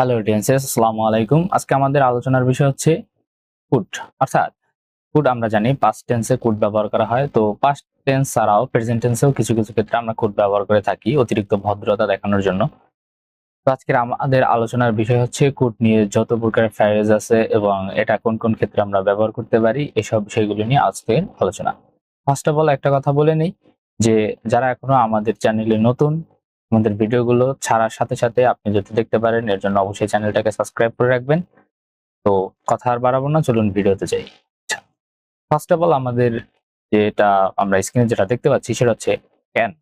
Hello audiences আসসালামু আলাইকুম। আজকে আমাদের আলোচনার বিষয় হচ্ছে কুড অর্থাৎ কুড আমরা জানি পাস্ট টেন্সে কুড ব্যবহার করা হয়। তো পাস্ট টেন্স ছাড়াও প্রেজেন্ট টেন্সেও কিছু কিছু ক্ষেত্রে আমরা কুড ব্যবহার করে থাকি অতিরিক্ত ভদ্রতা দেখানোর জন্য। তো আজকের আমাদের আলোচনার বিষয় হচ্ছে কুড নিয়ে যত প্রকারের ফ্যারেজ আছে এবং এটা কোন কোন ক্ষেত্রে আমরা ব্যবহার করতে পারি, এসব বিষয়গুলো নিয়ে আজকের আলোচনা। ফার্স্ট অফ অল একটা কথা বলে নেই যে যারা এখনও আমাদের চ্যানেলে নতুন আমাদের ভিডিওগুলো ছাড়ার সাথে সাথে আপনি যদি দেখতে পারেন, এর জন্য অবশ্যই চ্যানেলটাকে সাবস্ক্রাইব করে রাখবেন। তো কথা আর বাড়াবো না, চলুন ভিডিওতে যাই। ফার্স্ট অফ অল আমাদের যেটা আমরা স্ক্রিনে যেটা দেখতে পাচ্ছি, সেটা হচ্ছে ক্যান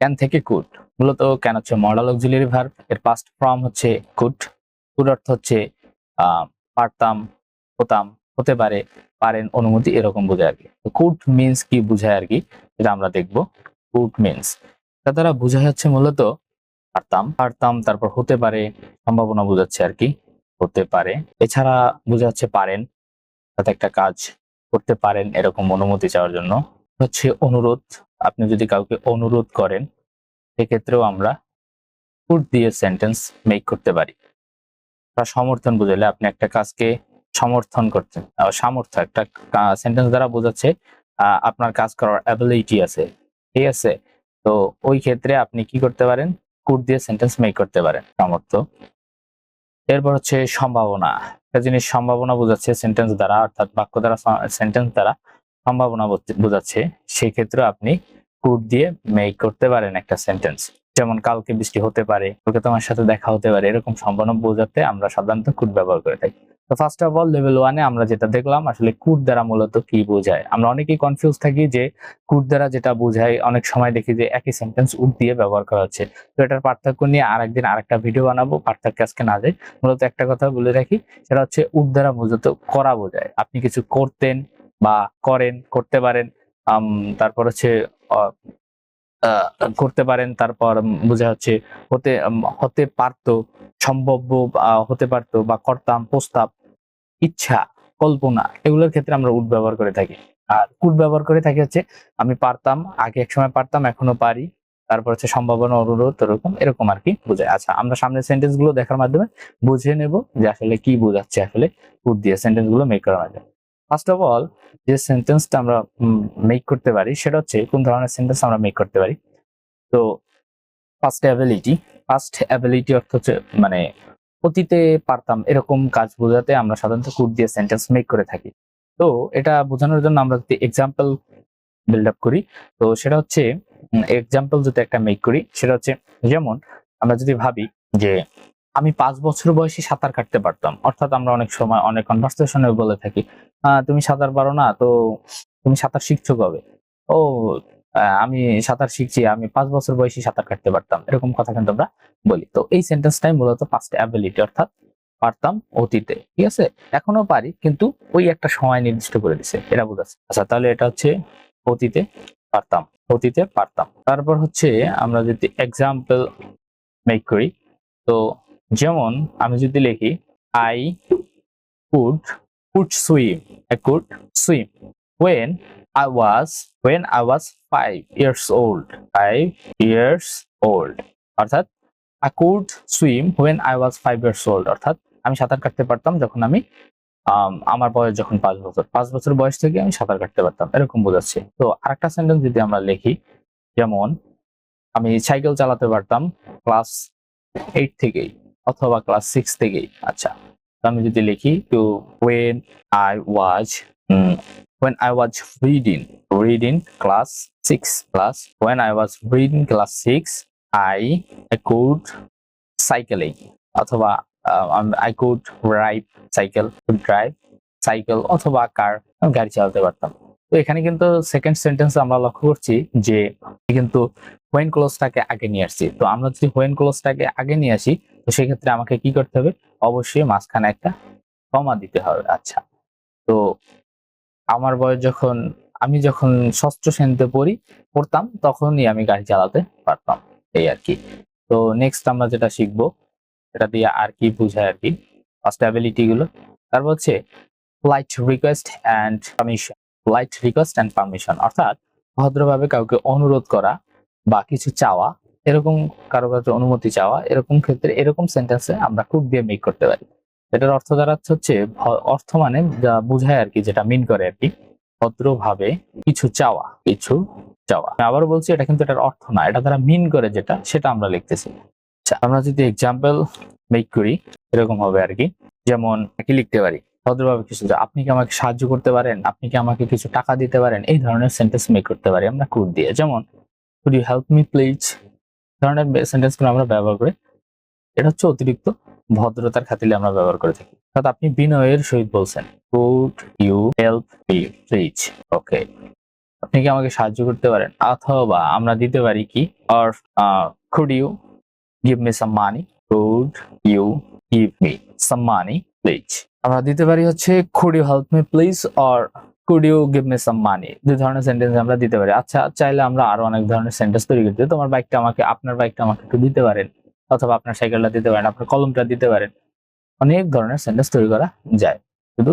ক্যান থেকে কুড মূলত ক্যান হচ্ছে মডাল অক্সিলারি ভার্ব এর পাস্ট ফর্ম হচ্ছে কুড কুড অর্থ হচ্ছে পারতাম, হতাম, হতে পারে, পারেন, অনুমতি, এরকম বোঝায় আর কি। কুড মিন্স কি বোঝায় আর কি এটা আমরা দেখব। কুড মিন্স তা দ্বারা বোঝা যাচ্ছে মূলত পারতাম পারতাম তারপর হতে পারে সম্ভাবনা বোঝাচ্ছে আর কি হতে পারে। এছাড়া বোঝা যাচ্ছে পারেন তাতে একটা কাজ করতে পারেন এরকম অনুমতি চাওয়ার জন্য। হচ্ছে অনুরোধ আপনি যদি কাউকে অনুরোধ করেন সেক্ষেত্রেও আমরা ফুট দিয়ে সেন্টেন্স মেক করতে পারি। বা সমর্থন বুঝাইলে আপনি একটা কাজকে সমর্থন করছেন আহ, সামর্থ্য একটা সেন্টেন্স দ্বারা বোঝাচ্ছে আপনার কাজ করার অ্যাবিলিটি আছে ঠিক আছে? তো ওই ক্ষেত্রে আপনি কি করতে পারেন? কুড দিয়ে সেন্টেন্স মেক করতে পারেন, সামর্থ্য। এরপর হচ্ছে সম্ভাবনা। একটা জিনিস সম্ভাবনা বোঝাচ্ছে সেন্টেন্স দ্বারা, অর্থাৎ বাক্য দ্বারা সেন্টেন্স দ্বারা সম্ভাবনা বোঝাচ্ছে। সেই ক্ষেত্রে আপনি কুড দিয়ে মেক করতে পারেন একটা সেন্টেন্স যেমন, কালকে বৃষ্টি হতে পারে তোকে তোমার সাথে দেখা হতে পারে, এরকম সম্ভাবনা বোঝাতে আমরা সাধারণত কুট ব্যবহার করে থাকি। তো ফার্স্ট অফ অল লেভেল ওয়ানে আমরা যেটা দেখলাম, আসলে কুড দ্বারা মূলত কি বোঝায়? আমরা অনেকেই কনফিউজ থাকি যে কুড দ্বারা যেটা বোঝায়, অনেক সময় দেখি যে একই সেন্টেন্স উড দিয়ে ব্যবহার করা হচ্ছে। তো এটার পার্থক্য নিয়ে আরেকদিন আরেকটা ভিডিও বানাবো, পার্থক্য আজকে না যায় মূলত একটা কথা বলে রাখি, সেটা হচ্ছে উড দ্বারা মূলত করা বোঝায়। আপনি কিছু করতেন বা করেন, করতে পারেন তারপর হচ্ছে করতে পারেন, তারপর বোঝা হচ্ছে হতে হতে পারতো, সম্ভাব্য হতে পারতো বা করতাম, প্রস্তাব ইচ্ছা, কল্পনা এগুলোর ক্ষেত্রে আমরা উড ব্যবহার করে থাকি। আর কুড ব্যবহার করে থাকি হচ্ছে আমি পারতাম, আগে এক সময় পারতাম, এখনও পারি। তারপর হচ্ছে সম্ভাবনা, অনুরোধ এরকম এরকম আর কি বোঝায়। আচ্ছা আমরা সামনের সেন্টেন্সগুলো দেখার মাধ্যমে বুঝে নেব যে আসলে কি বোঝাচ্ছে আসলে কুড দিয়ে সেন্টেন্সগুলো মেক করার মাধ্যমে। ফার্স্ট অফ অল যে সেন্টেন্সটা আমরা মেক করতে পারি, সেটা হচ্ছে কোন ধরনের সেন্টেন্স আমরা মেক করতে পারি? তো ফার্স্ট অ্যাবিলিটি ফার্স্ট অ্যাবিলিটি অর্থ হচ্ছে মানে অতীতে পারতাম এরকম কাজ বোঝাতে আমরা সাধারণত কুড দিয়ে সেন্টেন্স মেক করে থাকি। তো এটা বোঝানোর জন্য আমরা যদি এক্সাম্পল বিল্ড আপ করি তো সেটা হচ্ছে এক্সাম্পল যদি একটা মেক করি সেটা হচ্ছে যেমন আমরা যদি ভাবি যে আমি পাঁচ বছর বয়সে সাঁতার কাটতে পারতাম। অর্থাৎ আমরা অনেক সময় অনেক কনভার্সেশনে বলে থাকি "আহ, তুমি সাঁতার পারো না তো তুমি সাঁতার শিখছো কবে? ও আমি সাঁতার শিখছি, আমি পাঁচ বছর বয়সে সাঁতার কাটতে পারতাম। এরকম কথা কিন্তু আমরা বলি। তো এই সেন্টেন্সটাই মূলত পাস্ট অ্যাবিলিটি অর্থাৎ পারতাম অতীতে। ঠিক আছে? এখনও পারি, কিন্তু ওই একটা সময় নির্দিষ্ট করে দিছে। এটা বোঝাচ্ছে। আচ্ছা তাহলে এটা হচ্ছে অতীতে পারতাম অতীতে পারতাম। তারপর হচ্ছে আমরা যদি এক্সাম্পল মেক করি, তো যেমন আমি যদি লিখি I could could swim I could swim when I was when I was five years old. Five years old. অর্থাৎ I could swim when I was five years old. অর্থাৎ আমি সাঁতার কাটতে পারতাম যখন আমি আম, আমার বয়স যখন পাঁচ বছর। পাঁচ বছর বয়স থেকে আমি সাঁতার কাটতে পারতাম। এরকম বোঝাচ্ছে। তো আরেকটা সেন্টেন্স যদি আমরা লিখি যেমন আমি সাইকেল চালাতে পারতাম ক্লাস এইট থেকেই অথবা ক্লাস সিক্স থেকেই। আচ্ছা আমি যদি লিখি to when I was when I was reading reading class 6 class, when I was reading class 6 I I could cycling. অথবা could ride cycle, could drive cycle অথবা কার গাড়ি চালাতে পারতাম। তো এখানে কিন্তু সেকেন্ড সেন্টেন্স আমরা লক্ষ্য করছি যে, কিন্তু হোয়েন ক্লোজটাকে আগে নিয়ে আসছি। তো আমরা যদি হোয়েন ক্লোজটাকে আগে নিয়ে আসি, তো সেক্ষেত্রে আমাকে কি করতে হবে? অবশ্যই মাঝখানে একটা কমা দিতে হবে। আচ্ছা। তো আমার বয়স যখন, আমি যখন ষষ্ঠ শ্রেণীতে পড়ি, পড়তাম, তখনই আমি গাড়ি চালাতে পারতাম, এই আর কি। তো নেক্সট আমরা যেটা শিখব, সেটা দিয়ে আর কি বোঝায় আর কি স্টেবিলিটি গুলো। তারপর হচ্ছে flight request and permission flight request and permission অর্থাৎ ভদ্রভাবে কাউকে অনুরোধ করা বা কিছু চাওয়া, এরকম কারও কাছে অনুমতি চাওয়া, এরকম ক্ষেত্রে, এরকম সেন্টেন্সে আমরা খুব দিয়ে মেক করতে পারি। এটার অর্থ দাঁড়াচ্ছে হচ্ছে, অর্থ মানে যা বোঝায় আর কি, যেটা মিন করে আর কি। ভদ্রভাবে কিছু চাওয়া কিছু চাওয়া। আবার বলছি, এটা কিন্তু এটার অর্থ না, এটা দ্বারা মিন করে যেটা, সেটা আমরা লিখতেছি। আচ্ছা আমরা যদি এক্সাম্পল মেক করি, এরকম হবে আর কি। যেমন কি লিখতে পারি? ভদ্রভাবে কিছু। আপনি কি আমাকে সাহায্য করতে পারেন? আপনি কি আমাকে কিছু টাকা দিতে পারেন? এই ধরনের সেন্টেন্স মেক করতে পারি আমরা কুড দিয়ে। যেমন could you help me please ধরনের সেন্টেন্সগুলো আমরা ব্যবহার করি। এটা হচ্ছে অতিরিক্ত ভদ্রতার খাতিলে আমরা ব্যবহার করে থাকি। অর্থাৎ আপনি বিনয়ের সহিত বলছেন। Could you help please okay আপনি কি আমাকে সাহায্য করতে পারেন? অথবা আমরা দিতে পারি কি? Or could you give me some money could you give me some money please আমরা দিতে পারি হচ্ছে could you help me please or could you give me some money দুই ধরনের সেন্টেন্স আমরা দিতে পারি। আচ্ছা চাইলে আমরা আরও অনেক ধরনের সেন্টেন্স তৈরি করতে তোমার বাইকটা আমাকে, আপনার বাইকটা আমাকে একটু দিতে পারেন। অথবা আপনার সাইকেলটা দিতে পারেন, আপনার কলমটা দিতে পারেন। অনেক ধরনের সেন্টেন্স তৈরি করা যায়। শুধু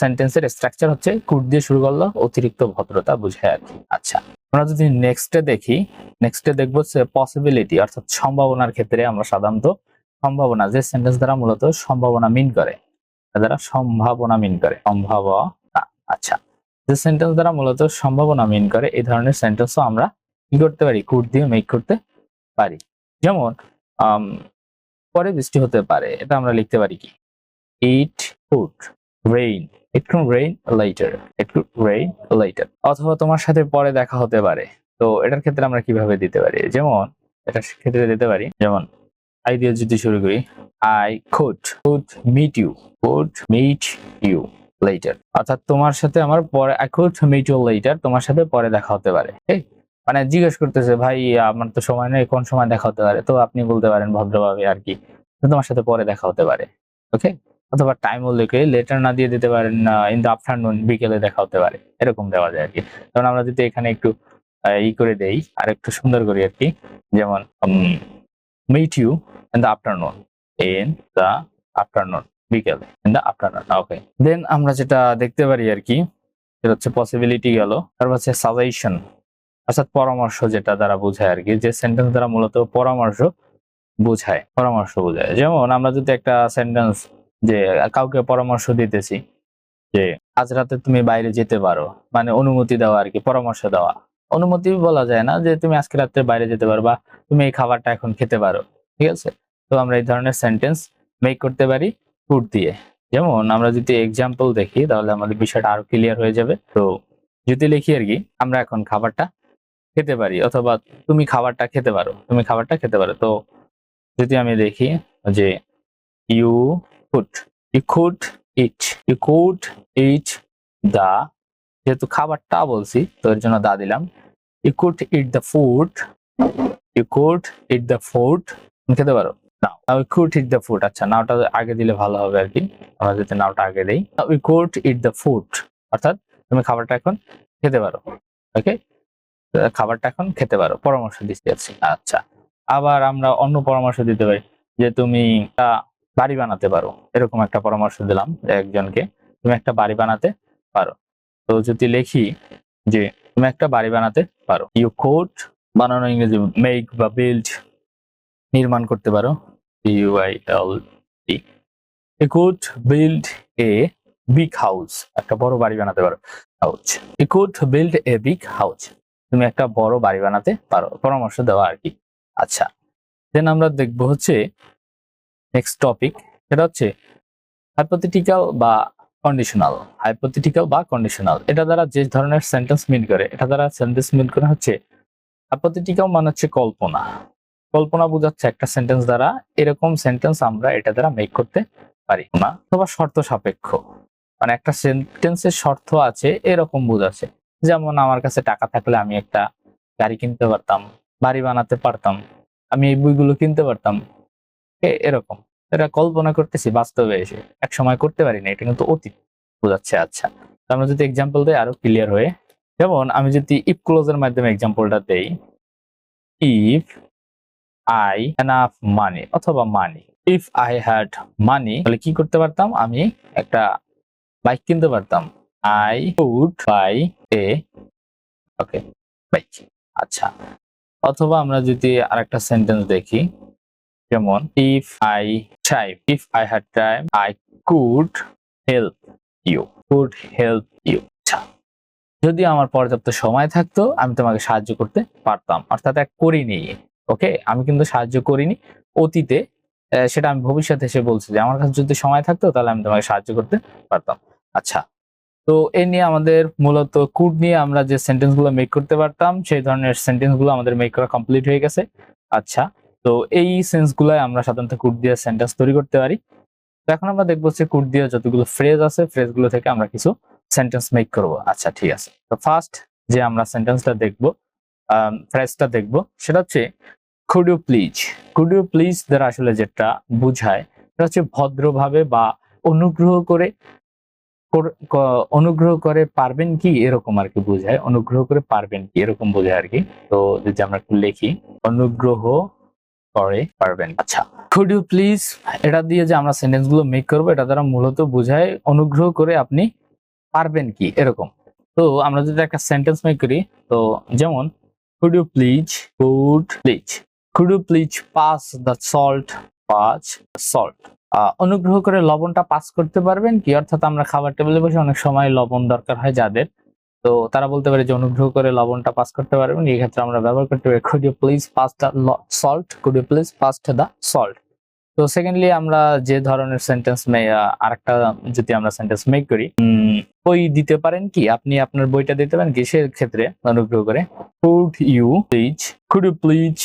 সেন্টেন্সের স্ট্রাকচার হচ্ছে কুট দিয়ে শুরু করল, অতিরিক্ত ভদ্রতা বুঝায় আর কি। আচ্ছা আমরা যদি নেক্সটে দেখি নেক্সটে দেখব পসিবিলিটি অর্থাৎ সম্ভাবনার ক্ষেত্রে আমরা সাধারণত সম্ভাবনা, যে সেন্টেন্স দ্বারা মূলত সম্ভাবনা মিন করে দ্বারা সম্ভাবনা মিন করে। সম্ভাবনা আচ্ছা যে সেন্টেন্স দ্বারা মূলত সম্ভাবনা মিন করে, এই ধরনের সেন্টেন্সও আমরা কি করতে পারি? কুট দিয়ে মেক করতে পারি। যেমন পরে বৃষ্টি হতে পারে, এটা আমরা লিখতে পারি কি? It could rain it could rain later it could rain later অথবা তোমার সাথে পরে দেখা হতে পারে। তো এটার ক্ষেত্রে আমরা কীভাবে দিতে পারি? যেমন, এটার ক্ষেত্রে দিতে পারি, যেমন আই দিয়ে যদি শুরু করি I could could meet you could meet you later অর্থাৎ তোমার সাথে আমার পরে I could meet you later তোমার সাথে পরে দেখা হতে পারে ঠিক মানে জিজ্ঞেস করতেছে, ভাই, আমার তো সময় নেই, কোন সময় দেখা হতে পারে? তো আপনি বলতে পারেন ভদ্রভাবে আর কি। তোমার সাথে পরে দেখা হতে পারে ওকে অথবা টাইম লিখে লেটার না দিয়ে দিতে পারেন ইন দ্য আফটারনুন বিকেলে দেখা হতে পারে, এরকম দেওয়া যায় আর কি। কারণ আমরা যদি এখানে একটু ই করে দেই, আর একটু সুন্দর করি আর কি, যেমন meet you in the afternoon in the afternoon বিকেলে in the afternoon okay then আমরা যেটা দেখতে পারি আর কি, সেটা হচ্ছে পসিবিলিটি গেল, তারপর হচ্ছে সাজেশন অর্থাৎ পরামর্শ যেটা দ্বারা বোঝায় আর কি যে সেন্টেন্স দ্বারা মূলত পরামর্শ বোঝায় পরামর্শ বোঝায়। যেমন আমরা যদি একটা সেন্টেন্স যে কাউকে পরামর্শ দিতেছি, যে আজ রাতে তুমি বাইরে যেতে পারো মানে অনুমতি দেওয়া আর কি পরামর্শ দেওয়া। অনুমতি বলা যায় না যে তুমি আজকে রাত্রে বাইরে যেতে পারো বা তুমি এই খাবারটা এখন খেতে পারো, ঠিক আছে? তো আমরা এই ধরনের সেন্টেন্স মেক করতে পারি ফুড দিয়ে। যেমন আমরা যদি এক্সাম্পল দেখি, তাহলে আমাদের বিষয়টা আরও ক্লিয়ার হয়ে যাবে। তো যদি লিখি আর কি আমরা এখন খাবারটা খেতে পারি অথবা তুমি খাবারটা খেতে পারো, তুমি খাবারটা খেতে পারো। তো যদি আমি দেখি যে you could you could eat you could eat the যেহেতু খাবারটা বলছি, তো এর জন্য দা দিলাম। You could eat the food you could eat the food খেতে পারো। Now we could eat the food আচ্ছা নাওটা আগে দিলে ভালো হবে আর কি। আমরা যদি নাওটা আগে দেই। We could eat the food অর্থাৎ তুমি খাবারটা এখন খেতে পারো। ওকে খাবারটা এখন খেতে পারো, পরামর্শ দিচ্ছি আচ্ছা আবার আমরা অন্য পরামর্শ দিতে পারি, যে তুমি বাড়ি বানাতে পারো। এরকম একটা পরামর্শ দিলাম একজনকে, তুমি একটা বাড়ি বানাতে পারো। তো যদি লেখি যে, তুমি একটা বাড়ি বানাতে পারো। ইউ কোড বানানো ইংরেজি মেক বা বিল্ড নির্মাণ করতে পারো। You could build a big house একটা বড় বাড়ি বানাতে পারো। House could build a big house তুমি একটা বড় বাড়ি বানাতে পারো, পরামর্শ দেওয়া আর কি। আচ্ছা দেন আমরা দেখব হচ্ছে নেক্সট টপিক সেটা হচ্ছে হাইপোথেটিক্যাল বা কন্ডিশনাল হাইপোথেটিক্যাল বা কন্ডিশনাল এটা দ্বারা যে ধরনের সেন্টেন্স মিন করে, এটা দ্বারা সেন্টেন্স মিন করে হচ্ছে হাইপোথেটিক্যাল মানে হচ্ছে কল্পনা। কল্পনা বোঝাচ্ছে একটা সেন্টেন্স দ্বারা, এরকম সেন্টেন্স আমরা এটা দ্বারা মেক করতে পারি। না অথবা শর্ত সাপেক্ষ মানে একটা সেন্টেন্সের শর্ত আছে, এরকম বোঝাচ্ছে। যেমন আমার কাছে টাকা থাকলে আমি একটা গাড়ি কিনতে পারতাম, বাড়ি বানাতে পারতাম, আমি এই বইগুলো কিনতে পারতাম। এরকম। এটা কল্পনা করতেছি বাস্তবে এসে। এক সময় করতে পারি না, এটা কিন্তু অতীত। বোঝাচ্ছে আচ্ছা। আমরা যদি এক্সাম্পল দেই আরও ক্লিয়ার হয়ে। যেমন আমি যদি ইফ ক্লোজের মাধ্যমে এক্সাম্পলটা দেই ইফ আই এনাফ মানি অথবা money if I had money তাহলে কি করতে পারতাম? আমি একটা বাইক কিনতে পারতাম। I would buy a okay bike আচ্ছা অথবা আমরা যদি আরেকটা সেন্টেন্স দেখি, যেমন if I time if I had time I could help you could help you যদি আমার পর্যাপ্ত সময় থাকতো, আমি তোমাকে সাহায্য করতে পারতাম, অর্থাৎ এক করিনি ওকে আমি কিন্তু সাহায্য করিনি, অতীতে সেটা আমি ভবিষ্যতে এসে বলছি যে, আমার কাছে যদি সময় থাকতো, তাহলে আমি তোমাকে সাহায্য করতে পারতাম। আচ্ছা তো এ নিয়ে আমাদের মূলত কুড নিয়ে আমরা যে সেন্টেন্সগুলো মেক করতে পারতাম, সেই ধরনের সেন্টেন্সগুলো আমাদের মেক করা কমপ্লিট হয়ে গেছে। আচ্ছা তো এই সেন্স গুলাই আমরা সাধারণত কুড দিয়ে সেন্টেন্স তৈরি করতে পারি। তো এখন আমরা দেখব যে কুড দিয়ে যতগুলো ফ্রেজ আছে ফ্রেজগুলো থেকে আমরা কিছু সেন্টেন্স মেক করব। আচ্ছা ঠিক আছে। তো ফার্স্ট যে আমরা সেন্টেন্সটা দেখব ফ্রেজটা দেখব, সেটা হচ্ছে could you please could you please দ্বারা আসলে যেটা বোঝায়, সেটা হচ্ছে ভদ্রভাবে বা অনুগ্রহ করে অনুগ্রহ করে পারবেন কি? এরকম আর কি বোঝায়। অনুগ্রহ করে পারবেন কি? এরকম বোঝায় আর কি তো যদি আমরা একটু লিখি, অনুগ্রহ করে পারবেন। আচ্ছা কুড ইউ প্লিজ এটা দিয়ে যে আমরা সেন্টেন্সগুলো মেক করব, এটা দ্বারা মূলত বোঝায় অনুগ্রহ করে আপনি পারবেন কি? এরকম। তো আমরা যদি একটা সেন্টেন্স মেক করি, তো যেমন could you please could please could you please pass the salt pass salt অনুগ্রহ করে লবণটা পাস করতে পারবেন কি? অর্থাৎ আমরা খাবার টেবিলে বসে অনেক সময় লবণ দরকার হয় যাদের। তো তারা বলতে পারে যে অনুগ্রহ করে লবণটা পাস করতে পারবেন। এই ক্ষেত্রে আমরা ব্যবহার করতে পারি could you please pass the salt could you please pass the salt তো সেকেন্ডলি আমরা যে ধরনের সেন্টেন্স আরেকটা যদি আমরা সেন্টেন্স মেক করি বই দিতে পারেন কি? আপনি আপনার বইটা দিতে পারেন কি ক্ষেত্রে অনুগ্রহ করে। Could you please could you please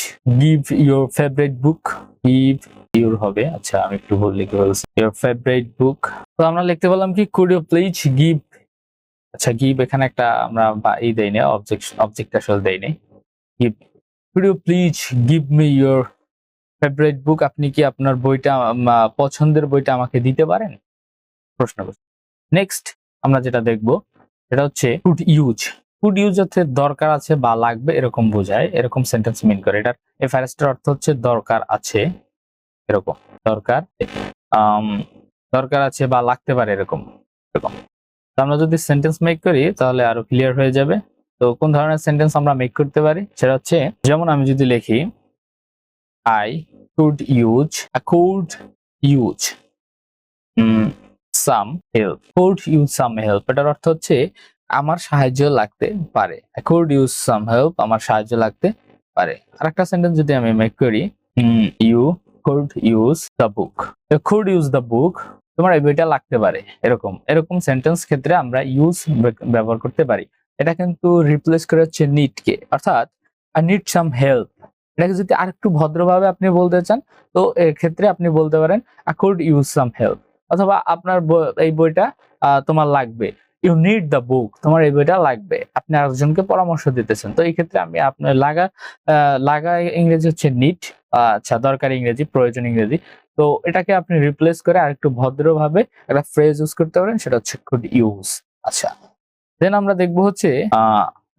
give your favourite book give your হবে। আচ্ছা আমি একটু ভুল লিখে ফেলছি। ইউর ফেভারিট বুক তো আমরা লিখতে বললাম কি কুড ইউ প্লিজ গিভ আচ্ছা গিভ এখানে একটা আমরা ই দেই না অবজেক্ট অবজেক্ট আসলে দেই নাই give could you please give me your favourite book আপনি কি আপনার বইটা পছন্দের বইটা আমাকে দিতে পারেন? প্রশ্ন করছি। নেক্সট আমরা যেটা দেখব, সেটা হচ্ছে কুড ইউজ কুড ইউজ হচ্ছে দরকার আছে বা লাগবে এরকম বোঝায়। এরকম সেন্টেন্স মিন করে। এটার এই ফার্স্টের অর্থ হচ্ছে দরকার আছে। এরকম। দরকার দরকার আছে বা লাগতে পারে এরকম। এরকম। তো আমরা যদি সেন্টেন্স মেক করি, তাহলে আরও ক্লিয়ার হয়ে যাবে। তো কোন ধরনের সেন্টেন্স আমরা মেক করতে পারি? সেটা হচ্ছে, যেমন আমি যদি লিখি I could use could use some help could use some help এটার অর্থ হচ্ছে, আমার সাহায্য লাগতে পারে। কুড ইউজ সাম হেল্প আমার সাহায্য লাগতে পারে। আরেকটা সেন্টেন্স যদি আমি মেক করি you could use the book could use the book তোমার এই বইটা লাগতে পারে, এরকম। এরকম সেন্টেন্স ক্ষেত্রে আমরা ইউজ ব্যবহার করতে পারি। এটা কিন্তু রিপ্লেস করে হচ্ছে নিড কে। অর্থাৎ আই নিড সাম হেল্প এটাকে যদি আরেকটু ভদ্রভাবে আপনি বলতে চান, তো এক্ষেত্রে আপনি বলতে পারেন I could use some help অথবা আপনার এই বইটা তোমার লাগবে। ইউ নিড দ্য বুক তোমার এই বইটা লাগবে। আপনি আরেকজনকে পরামর্শ দিতেছেন। তো এই ক্ষেত্রে আমি আপনার লাগা লাগা ইংরেজি হচ্ছে নিড আচ্ছা দরকার ইংরেজি, প্রয়োজন ইংরেজি। তো এটাকে আপনি রিপ্লেস করে আরেকটু ভদ্রভাবে একটা ফ্রেজ ইউজ করতে পারেন, সেটা হচ্ছে কুড ইউজ আচ্ছা দেন আমরা দেখব হচ্ছে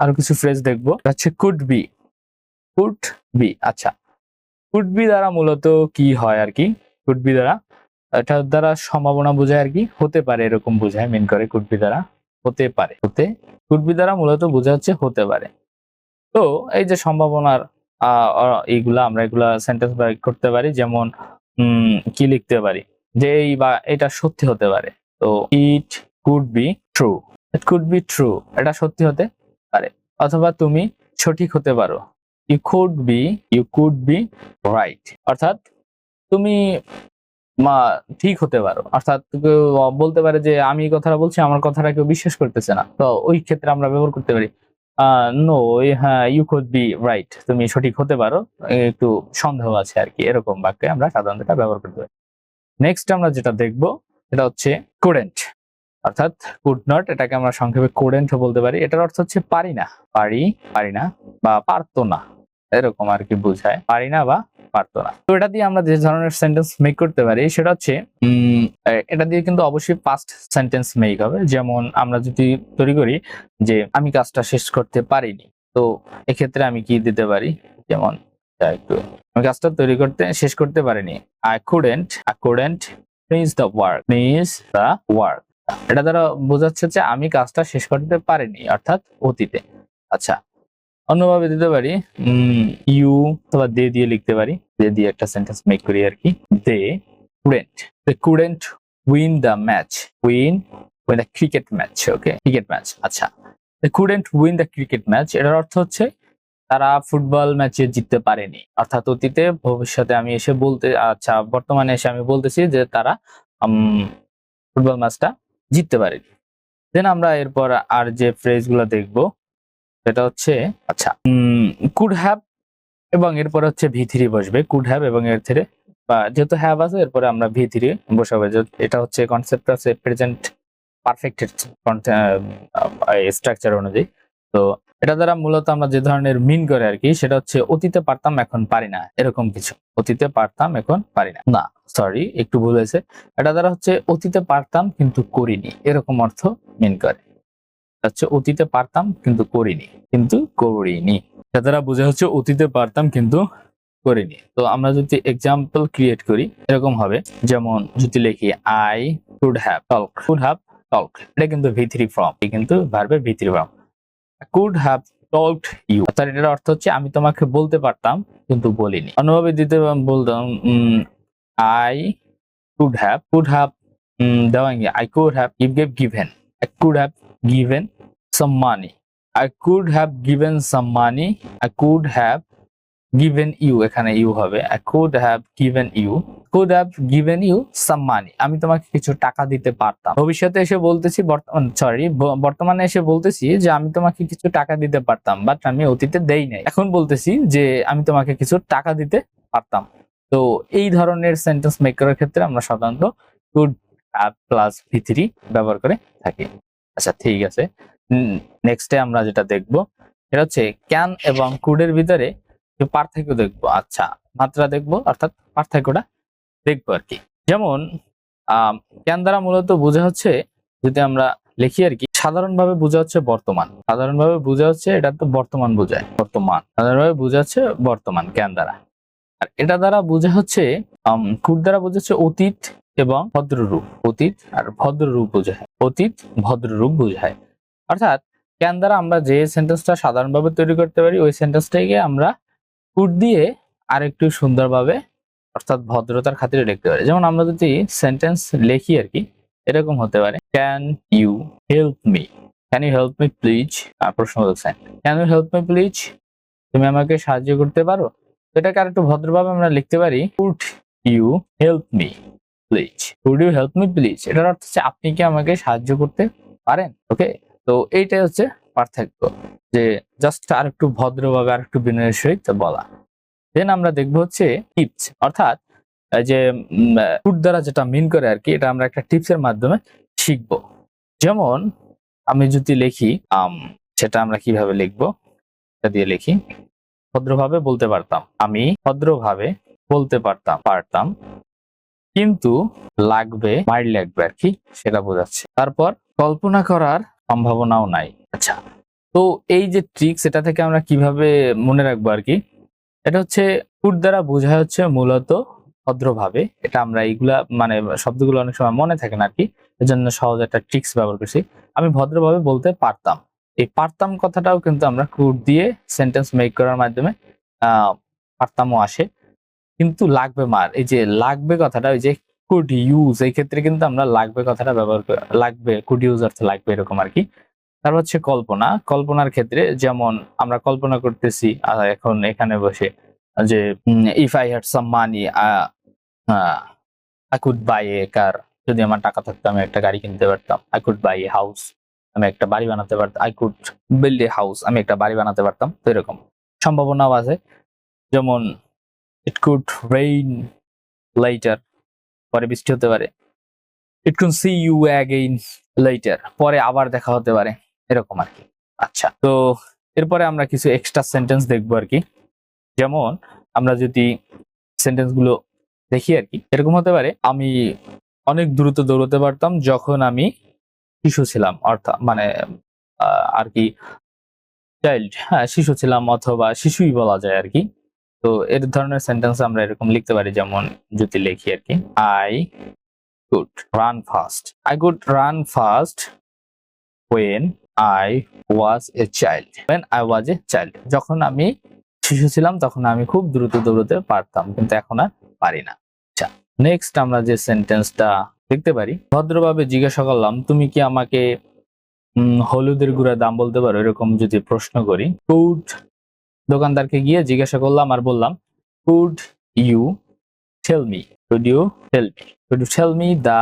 আরও কিছু ফ্রেজ দেখব। হচ্ছে কুড বি কুড বি আচ্ছা। কুড বি দ্বারা মূলত কি হয় আর কি? কুড বি দ্বারা এটার দ্বারা সম্ভাবনা বোঝায় আর কি, হতে পারে এরকম বোঝায় মেন করে কুড বি দ্বারা হতে পারে, হতে কুড বি দ্বারা মূলত বোঝা হচ্ছে হতে পারে। তো এই যে সম্ভাবনার এইগুলা আমরা এগুলা সেন্টেন্স করতে পারি, যেমন কি লিখতে পারি? যে এই বা এটা সত্যি হতে পারে। তো it could be true it could be true এটা সত্যি হতে পারে। অথবা তুমি সঠিক হতে পারো you could be you could be right অর্থাৎ তুমি মা, ঠিক হতে পারো। অর্থাৎ বলতে পারে যে, আমি কথাটা বলছি, আমার কথাটা কেউ বিশ্বাস করতেছে না। তো ওই ক্ষেত্রে আমরা ব্যবহার করতে পারি। নো হ্যাঁ ইউ কুড বি রাইট তুমি সঠিক হতে পারো। একটু সন্দেহ আছে আর কি। এরকম বাক্যে আমরা সাধারণত এটা ব্যবহার করতে পারি। নেক্সট আমরা যেটা দেখব, সেটা হচ্ছে কোডেন্ট অর্থাৎ কুড নট এটাকে আমরা সংক্ষেপে কোডেন্ট বলতে পারি। এটার অর্থ হচ্ছে পারি না। পারি পারি না বা পারতো না। এরকম আর কি বোঝায়। পারি না বা পারতো না। তো এটা দিয়ে আমরা যে ধরনের সেন্টেন্স মেক করতে পারি, সেটা হচ্ছে এটা দিয়ে কিন্তু অবশ্যই পাস্ট সেন্টেন্স মেক হবে। যেমন আমরা যদি তৈরি করি যে, আমি কাজটা শেষ করতে পারিনি। তো এক্ষেত্রে আমি কি দিতে পারি? যেমন একটু, আমি কাজটা তৈরি করতে, শেষ করতে পারিনি। I couldn't I couldn't finish the work finish the work এটা দ্বারা বোঝাচ্ছে যে, আমি কাজটা শেষ করতে পারিনি, অর্থাৎ অতীতে। আচ্ছা অন্যভাবে দিতে পারি ইউ অথবা দে দিয়ে লিখতে পারি। দে দিয়ে একটা সেন্টেন্স মেক করি আর কি। They couldn't they couldn't win the match win win the cricket match okay cricket match আচ্ছা। They couldn't win the cricket match এটার অর্থ হচ্ছে, তারা ফুটবল ম্যাচে জিততে পারেনি। অর্থাৎ অতীতে, ভবিষ্যতে আমি এসে বলতে আচ্ছা বর্তমানে এসে আমি বলতেছি যে তারা ফুটবল ম্যাচটা জিততে পারেনি। দেন আমরা এরপর আর যে ফ্রেজগুলো দেখব সেটা হচ্ছে আচ্ছা কুড হ্যাভ এবং এরপর হচ্ছে ভি থ্রি বসবে। কুড হ্যাভ এবং এর থ্রি বা যেহেতু হ্যাভ আছে, এরপরে আমরা ভি থ্রি বসাবো। এটা হচ্ছে কনসেপ্ট আছে প্রেজেন্ট পারফেক্ট স্ট্রাকচার অনুযায়ী। তো এটা দ্বারা মূলত আমরা যে ধরনের মিন করে আর কি, সেটা হচ্ছে অতীতে পারতাম, এখন পারি না। এরকম কিছু। অতীতে পারতাম, এখন পারি না। না সরি একটু ভুল হয়েছে। এটা দ্বারা হচ্ছে অতীতে পারতাম, কিন্তু করিনি। এরকম অর্থ মিন করে। এটা হচ্ছে অতীতে পারতাম, কিন্তু করিনি। কিন্তু করিনি। এটা দ্বারা বোঝা হচ্ছে অতীতে পারতাম, কিন্তু করিনি। তো আমরা যদি এক্সাম্পল ক্রিয়েট করি, এরকম হবে। যেমন যদি লিখি I could have talk could have talk এটা কিন্তু ভি থ্রি ফর্ম কিন্তু ভার্বের V three form could have told you অর্থাৎ এটার অর্থ হচ্ছে, আমি তোমাকে বলতে পারতাম, কিন্তু বলিনি। অন্যভাবে দিতে বলতাম I could have could have দেওয়া I could have eve gave given I could have given some money. I could have given some money. I could have given you, এখানে ইউ হবে। I could have given you, could have given you some money আমি তোমাকে কিছু টাকা দিতে পারতাম। ভবিষ্যতে এসে বলতেছি, বর্তমান সরি বর্তমানে এসে বলতেছি যে আমি তোমাকে কিছু টাকা দিতে পারতাম বাট আমি অতীতে দেই নাই। এখন বলতেছি যে আমি তোমাকে কিছু টাকা দিতে পারতাম। তো এই ধরনের সেন্টেন্স মেক করার ক্ষেত্রে আমরা সাধারণত could have plus V three ব্যবহার করে থাকি। আচ্ছা ঠিক আছে। নেক্সটে আমরা যেটা দেখব, সেটা হচ্ছে ক্যান এবং কুডের ভিতরে পার্থক্য দেখব। আচ্ছা মাত্রা দেখব, অর্থাৎ পার্থক্যটা দেখব আর কি। যেমন ক্যান দ্বারা মূলত বোঝা হচ্ছে, যদি আমরা লিখি আর কি, সাধারণভাবে বোঝা হচ্ছে বর্তমান। সাধারণভাবে বোঝা হচ্ছে, এটা তো বর্তমান বোঝায়, বর্তমান। সাধারণভাবে বোঝা হচ্ছে বর্তমান ক্যান দ্বারা। আর এটা দ্বারা বোঝা হচ্ছে কুড দ্বারা বোঝা হচ্ছে অতীত এবং ভদ্ররূপ অতীত আর ভদ্ররূপ বোঝায়। অতীত ভদ্ররূপ বোঝায়। অর্থাৎ ক্যান দ্বারা আমরা যে সেন্টেন্সটা সাধারণভাবে তৈরি করতে পারি, ওই সেন্টেন্সটাকে আমরা কুট দিয়ে আরেকটু সুন্দরভাবে, অর্থাৎ ভদ্রতার খাতিরে লিখতে পারি। যেমন আমরা যদি সেন্টেন্স লিখি আর কি, এরকম হতে পারে can you help me can you help me please প্রশ্ন বলছেন can you help me please তুমি আমাকে সাহায্য করতে পারো? এটাকে আর একটু ভদ্রভাবে আমরা লিখতে পারি could you help me please could you help me please এটার অর্থ হচ্ছে আপনি কি আমাকে সাহায্য করতে পারেন? ওকে তো এইটাই হচ্ছে পার্থক্য, যে জাস্ট আর একটু ভদ্রভাবে আর একটু বিনয়ের সহিত বলা। দেন আমরা দেখব হচ্ছে টিপস অর্থাৎ যে ফুড দ্বারা যেটা মিন করে আর কি, এটা আমরা একটা টিপসের মাধ্যমে শিখব। যেমন আমি যদি লিখি, আম, সেটা আমরা কীভাবে লিখব? এটা দিয়ে লিখি, ভদ্রভাবে বলতে পারতাম, আমি ভদ্রভাবে বলতে পারতাম পারতাম কিন্তু লাগবে, মাইল লাগবে আর কি সেটা বোঝাচ্ছে। তারপর কল্পনা করার সম্ভাবনাও নাই। আচ্ছা তো এই যে ট্রিক্স এটা থেকে আমরা কীভাবে মনে রাখব আর কি এটা হচ্ছে ফুড দ্বারা বোঝা হচ্ছে মূলত ভদ্রভাবে। এটা আমরা এইগুলা মানে শব্দগুলো অনেক সময় মনে থাকে না আর কি এজন্য সহজ একটা ট্রিক্স ব্যবহার করছি। আমি ভদ্রভাবে বলতে পারতাম। এই পারতাম কথাটাও কিন্তু আমরা কুট দিয়ে সেন্টেন্স মেক করার মাধ্যমে, আহ, পারতামও আসে। কিন্তু লাগবে মার। এই যে লাগবে কথাটা ওই যে কুড ইউজ এই ক্ষেত্রে কিন্তু আমরা লাগবে কথাটা ব্যবহার লাগবে কুড ইউজ অর্থে লাগবে এরকম আর কি। তারপর হচ্ছে কল্পনা। কল্পনার ক্ষেত্রে যেমন আমরা কল্পনা করতেছি এখন এখানে বসে, যে if I had some money I could buy a car যদি আমার টাকা থাকতো, আমি একটা গাড়ি কিনতে পারতাম। I could buy a house আমি একটা বাড়ি বানাতে পারতাম I could build a house আমি একটা বাড়ি বানাতে পারতাম। তো এরকম। সম্ভাবনাও আছে। যেমন ইট কুড রেইন লাইটার পরে বৃষ্টি হতে পারে। It could see you again later পরে আবার দেখা হতে পারে। এরকম আর কি। আচ্ছা তো এরপরে আমরা কিছু এক্সট্রা সেন্টেন্স দেখব আর কি। যেমন আমরা যদি সেন্টেন্সগুলো দেখি আর কি, এরকম হতে পারে, আমি অনেক দ্রুত দৌড়তে পারতাম যখন আমি শিশু ছিলাম, অর্থাৎ মানে আর কি চাইল্ড হ্যাঁ শিশু ছিলাম অথবা শিশুই বলা যায় আর কি। তো এর ধরনের সেন্টেন্স আমরা এরকম লিখতে পারি, যেমন যদি লিখি আর কি I could run fast. I could run fast when I was a child when I was a child যখন আমি শিশু ছিলাম, তখন আমি খুব দ্রুত দৌড়তে পারতাম, কিন্তু এখন আর পারি না। আচ্ছা নেক্সট আমরা যে সেন্টেন্সটা দেখতে পারি, ভদ্রভাবে জিজ্ঞাসা করলাম, তুমি কি আমাকে হলুদের গুঁড়া দাম বলতে পারো? এরকম যদি প্রশ্ন করি কুড দোকানদারকে গিয়ে জিজ্ঞাসা করলাম আর বললাম could you tell me could you tell me could you tell me the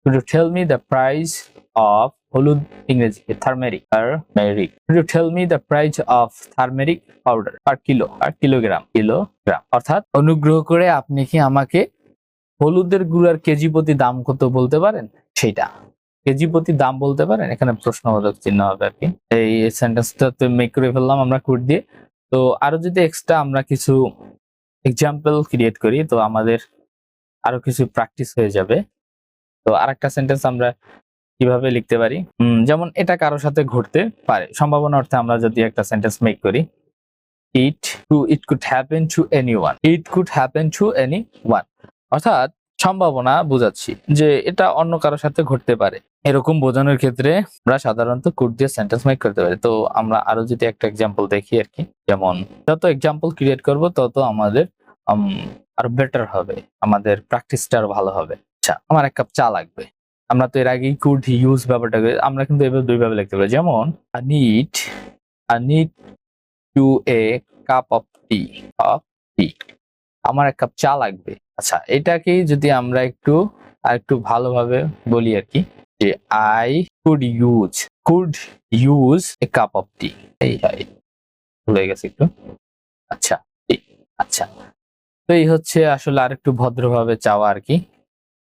could you tell me price of হলুদ ইংরেজি turmeric turmeric could you tell me price of turmeric powder per kilo per kilogram kilogram অর্থাৎ অনুগ্রহ করে আপনি কি আমাকে হলুদের গুঁড়ার KG প্রতি দাম কত বলতে পারেন? সেটা কেজি প্রতি দাম বলতে পারেন? এখানে প্রশ্নবোধক চিহ্ন হবে আর কি। এই সেন্টেন্সটা তো মেক করে ফেললাম আমরা কোড দিয়ে। তো আরও যদি এক্সট্রা আমরা কিছু এক্সাম্পল ক্রিয়েট করি, তো আমাদের আরও কিছু প্র্যাকটিস হয়ে যাবে। তো আরেকটা সেন্টেন্স আমরা কীভাবে লিখতে পারি? যেমন এটা কারোর সাথে ঘটতে পারে। সম্ভাবনা অর্থে আমরা যদি একটা সেন্টেন্স মেক করি it to it could happen to anyone it could happen to anyone অর্থাৎ সম্ভাবনা বোঝাচ্ছি যে এটা অন্য কারোর সাথে ঘটতে পারে। এরকম বোঝানোর ক্ষেত্রে আমরা সাধারণত কুট দিয়ে সেন্টেন্স মেক করতে পারি। তো আমরা আরও যদি একটা এক্সাম্পল দেখি আর কি, যেমন যত এক্সাম্পল ক্রিয়েট করব, তত আমাদের আরও বেটার হবে। আমাদের প্র্যাকটিসটা আরও ভালো হবে। আচ্ছা আমার এক কাপ চা লাগবে। আমরা তো এর আগেই কুড ইউজ ব্যাপারটাকে আমরা কিন্তু এভাবে দুইভাবে লিখতে পারি। যেমন I need I need to a cup of tea of tea আমার এক কাপ চা লাগবে। আচ্ছা এটাকেই যদি আমরা একটু, আর একটু ভালোভাবে বলি আর কি, যে I could use could use a cup of tea এই হয়। ভুলে গেছে একটু। আচ্ছা আচ্ছা। তো এই হচ্ছে আসলে আর একটু ভদ্রভাবে চাওয়া আর কি,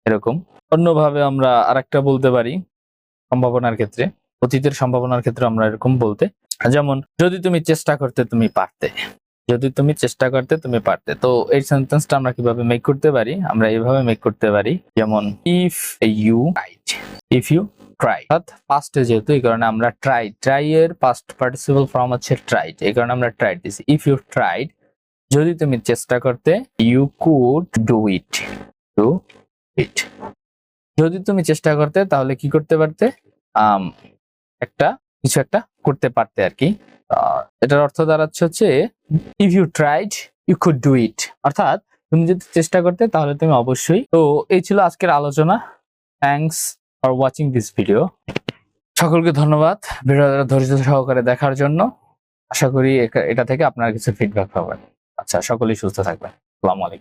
এরকম। অন্যভাবে আমরা আর একটা বলতে পারি সম্ভাবনার ক্ষেত্রে, অতীতের সম্ভাবনার ক্ষেত্রে আমরা এরকম বলতে। যেমন, যদি তুমি চেষ্টা করতে তুমি পারতে। যদি তুমি চেষ্টা করতে, তুমি পারতে। তো এই সেন্টেন্সটা আমরা কীভাবে মেক করতে পারি? আমরা এইভাবে মেক করতে পারি, যেমন if you tried if you try অর্থাৎ পাস্টে যেহেতু, এই কারণে আমরা ট্রাই ট্রাই এর পাস্ট পার্টিসিপল ফর্ম হচ্ছে ট্রাইড এই কারণে আমরা ট্রাইড দিছি। ইফ ইউ ট্রাইড যদি তুমি চেষ্টা করতে you could do it do it যদি তুমি চেষ্টা করতে, তাহলে কি করতে পারতে? একটা, কিছু একটা করতে পারতে আর কি। এটার অর্থ দাঁড়াচ্ছে হচ্ছে if you tried you could do it অর্থাৎ, তুমি যদি চেষ্টা করতে, তাহলে তুমি অবশ্যই, তো এই ছিল আজকের আলোচনা। Thanks for watching this video সকলকে ধন্যবাদ ভিডিওটা ধৈর্য সহকারে দেখার জন্য। আশা করি এটা থেকে আপনার কিছু ফিডব্যাক পাবেন। আচ্ছা সকলেই সুস্থ থাকবেন। আসসালামু আলাইকুম।